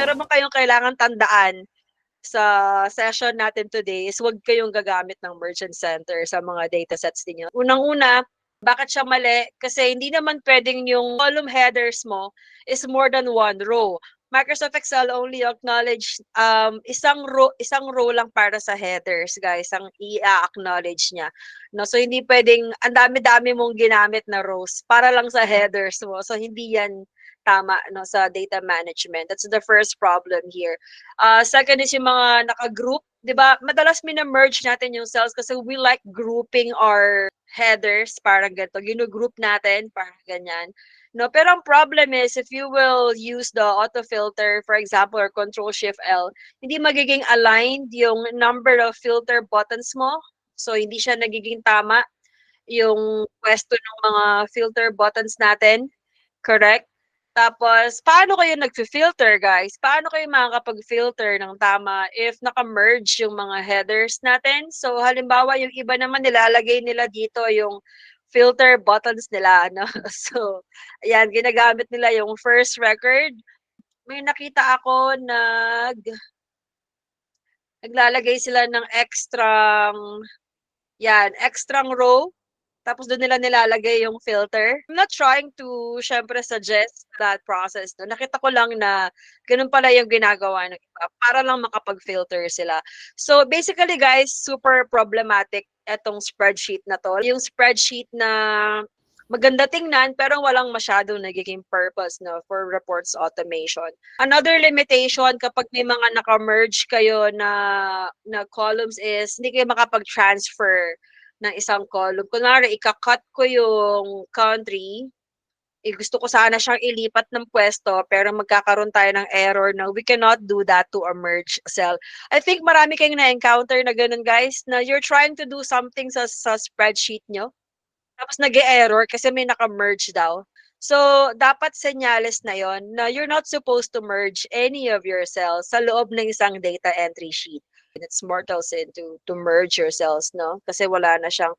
meron man kayong kailangan tandaan sa session natin today is huwag kayong gagamit ng merchant center sa mga datasets ninyo. Unang-una, bakit siya mali? Kasi hindi naman pwedeng yung column headers mo is more than one row. Microsoft Excel only acknowledge um, isang row isang row lang para sa headers guys ang i-acknowledge niya no so hindi pwedeng ang dami-dami mong ginamit na rows para lang sa headers mo so hindi yan tama no sa data management that's the first problem here uh, second is yung mga naka-group 'di ba madalas mina-merge natin yung cells kasi we like grouping our headers parang ganito ginu-group natin parang ganyan No, pero ang problem is if you will use the auto filter, for example, or control shift L, hindi magiging aligned yung number of filter buttons mo. So hindi siya nagiging tama yung pwesto ng mga filter buttons natin. Correct? Tapos, paano kayo nag-filter, guys? Paano kayo makakapag-filter ng tama if naka-merge yung mga headers natin? So, halimbawa, yung iba naman nilalagay nila dito yung filter buttons nila, no? So, ayan, ginagamit nila yung first record. May nakita ako nag naglalagay sila ng extrang yan, extrang row. Tapos doon nila nilalagay yung filter. I'm not trying to, syempre, suggest that process. No? Nakita ko lang na ganun pala yung ginagawa ng iba para lang makapag-filter sila. So, basically, guys, super problematic etong spreadsheet na to. Yung spreadsheet na maganda tingnan pero walang masyadong nagiging purpose no for reports automation. Another limitation kapag may mga naka-merge kayo na na columns is hindi kayo makapag-transfer ng isang column. Kunwari, ika-cut ko yung country, eh, gusto ko sana siyang ilipat ng pwesto pero magkakaroon tayo ng error na we cannot do that to a merge cell. I think marami kayong na-encounter na ganun guys na you're trying to do something sa, sa spreadsheet nyo tapos nag error kasi may naka-merge daw. So, dapat senyales na yon na you're not supposed to merge any of your cells sa loob ng isang data entry sheet. And it's mortal sin to, to merge your cells, no? Kasi wala na siyang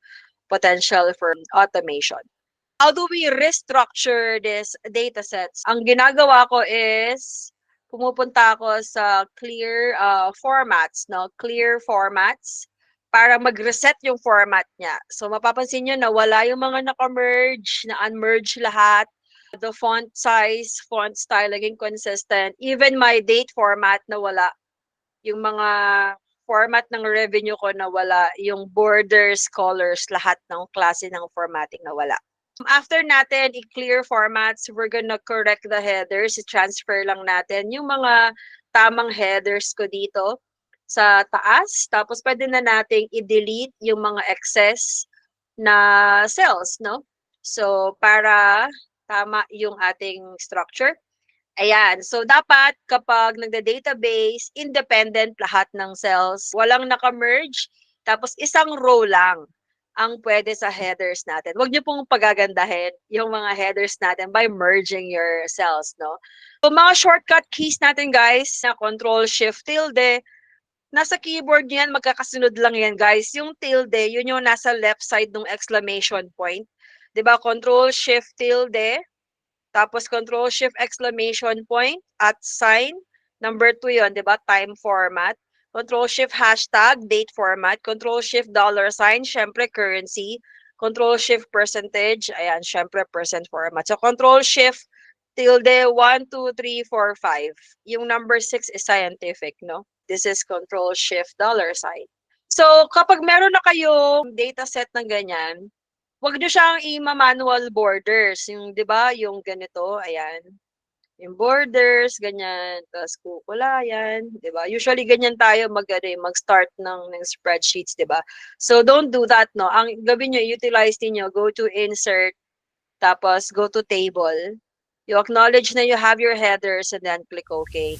potential for automation. How do we restructure this data sets? Ang ginagawa ko is pumupunta ako sa clear uh, formats, no? Clear formats para mag-reset yung format niya. So mapapansin niyo na wala yung mga naka-merge, na unmerge lahat. The font size, font style naging consistent. Even my date format na wala. Yung mga format ng revenue ko na wala. Yung borders, colors, lahat ng klase ng formatting na wala. After natin i-clear formats, we're gonna correct the headers. I-transfer lang natin yung mga tamang headers ko dito sa taas. Tapos pwede na nating i-delete yung mga excess na cells, no? So, para tama yung ating structure. Ayan. So, dapat kapag nagda-database, independent lahat ng cells. Walang naka-merge. Tapos, isang row lang ang pwede sa headers natin. Huwag niyo pong pagagandahin yung mga headers natin by merging your cells, no? So, mga shortcut keys natin, guys, na Control Shift tilde, nasa keyboard niyo yan, magkakasunod lang yan, guys. Yung tilde, yun yung nasa left side ng exclamation point. ba Control Shift tilde, tapos Control Shift exclamation point, at sign. Number 2 yun, ba Time format. Control Shift hashtag, date format. Control Shift dollar sign, syempre currency. Control Shift percentage, ayan, syempre percent format. So Control Shift tilde 1, 2, 3, 4, 5. Yung number 6 is scientific, no? This is control shift dollar sign. So, kapag meron na kayong data set ng ganyan, wag nyo siyang i-manual borders. Yung, di ba, yung ganito, ayan. Yung borders, ganyan. Tapos kukulayan, di ba? Usually, ganyan tayo mag, ano, mag-start ng, ng spreadsheets, di ba? So, don't do that, no? Ang gawin nyo, utilize niyo go to insert, tapos go to table. You acknowledge na you have your headers and then click OK.